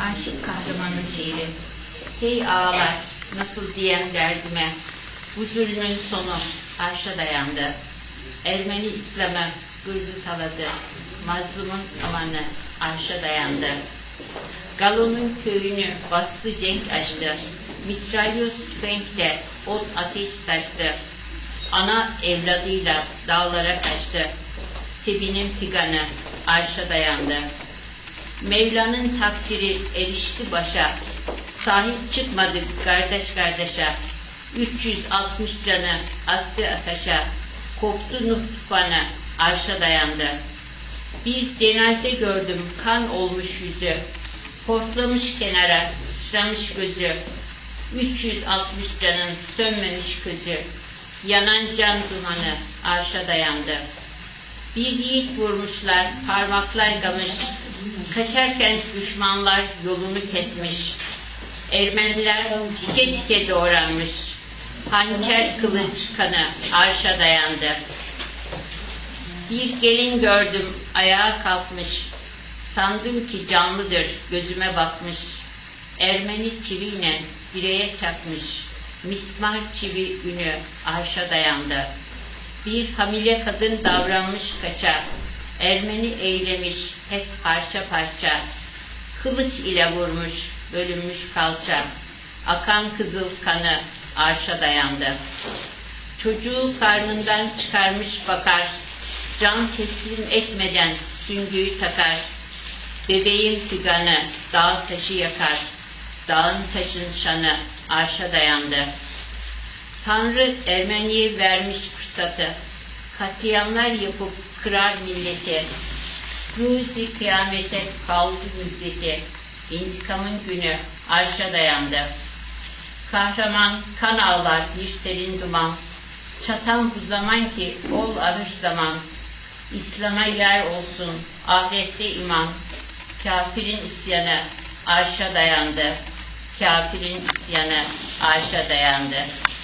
Aşık kahramanın şiiri. Hey ağalar, nasıl diyem derdime, bu zulmün sonu arşa dayandı. Ermeni İslam'ı gırdı taladı, mazlumun amanı arşa dayandı. Galon'un köyünü bastı cenk açtı, mitralyoz tüfekle ot ateş saçtı. Ana evladıyla dağlara kaçtı, Sebi'nin figanı arşa dayandı. Mevla'nın takdiri erişti başa. Sahip çıkmadık kardeş kardeşe. 360 canı attı ataşa. Koptu Nuh tufanı, arşa dayandı. Bir cenaze gördüm, kan olmuş yüzü. Hortlamış kenara, sıçramış gözü. 360 canın sönmemiş közü. Yanan can dumanı arşa dayandı. Bir yiğit vurmuşlar, parmaklar gamış. Kaçarken düşmanlar yolunu kesmiş. Ermeniler tike tike doğranmış. Hançer kılıç kanı arşa dayandı. Bir gelin gördüm, ayağa kalkmış. Sandım ki canlıdır, gözüme bakmış. Ermeni çiviyle direğe çakmış. Mismar çivi günü arşa dayandı. Bir hamile kadın davranmış kaça. Ermeni eylemiş hep parça parça. Kılıç ile vurmuş, bölünmüş kalça. Akan kızıl kanı arşa dayandı. Çocuğu karnından çıkarmış bakar. Can teslim etmeden süngüyü takar. Bebeğin figanı dağ taşı yakar. Dağın taşın şanı arşa dayandı. Tanrı Ermeni'ye vermiş fırsatı. Katliamlar yapıp kırar milleti. Ruzi kıyamete kaldı müddeti. İntikamın günü arşa dayandı. Kahraman kan ağlar bir serin duman. Çatan bu zaman ki ol alır zaman. İslam'a yer olsun ahirette iman. Kafirin isyanı arşa dayandı. Kafirin isyanı arşa dayandı.